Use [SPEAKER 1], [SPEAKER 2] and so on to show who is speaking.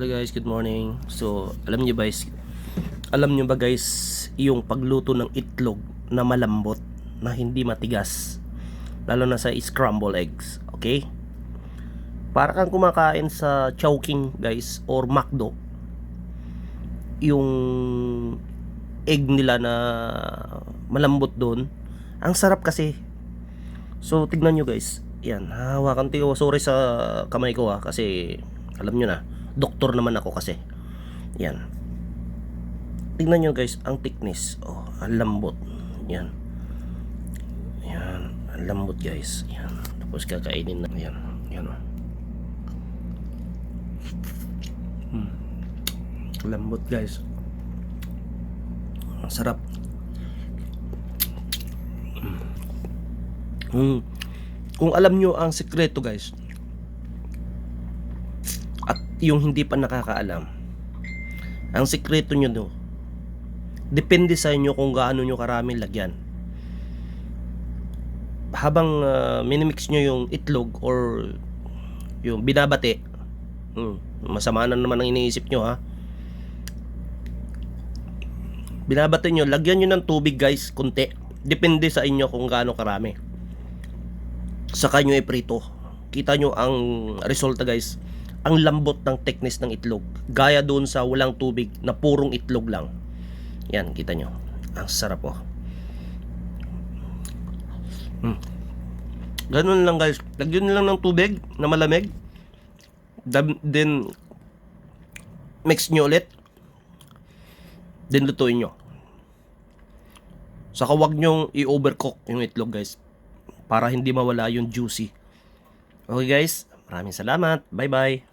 [SPEAKER 1] Hello guys, good morning. So, alam niyo guys, alam niyo ba guys, yung pagluto ng itlog na malambot, na hindi matigas, lalo na sa scramble eggs, okay? Para kang kumakain sa Chowking guys, or McDo, yung egg nila na malambot doon, ang sarap kasi. So, tignan nyo guys, yan, hawakan ko, sorry sa kamay ko ha, kasi alam nyo na, doktor naman ako kasi. Yan. Tingnan nyo guys, ang thickness. Oh, ang lambot. Yan. Yan. Ang lambot guys. Yan. Tapos kakainin na. Yan. Yan. oh. Hmm. Lambot guys. Ang sarap. Hmm. Kung alam nyo ang sekreto guys, yung hindi pa nakakaalam, ang sekreto nyo do, depende sa inyo kung gaano nyo karami lagyan. Habang uh, minimix nyo yung itlog or yung binabate, hmm, masama na naman ang iniisip nyo ha. Binabate nyo, lagyan nyo ng tubig guys, kunti. Depende sa inyo kung gaano karami. Saka nyo iprito. Kita nyo ang resulta guys ang lambot ng thickness ng itlog. Gaya doon sa walang tubig na purong itlog lang. Yan, kita nyo. Ang sarap oh. Hmm. Ganun lang guys. Lagyan lang ng tubig na malamig. Then, mix nyo ulit. Then, lutuin nyo. Saka wag nyong i-overcook yung itlog guys. Para hindi mawala yung juicy. Okay guys, maraming salamat. Bye bye.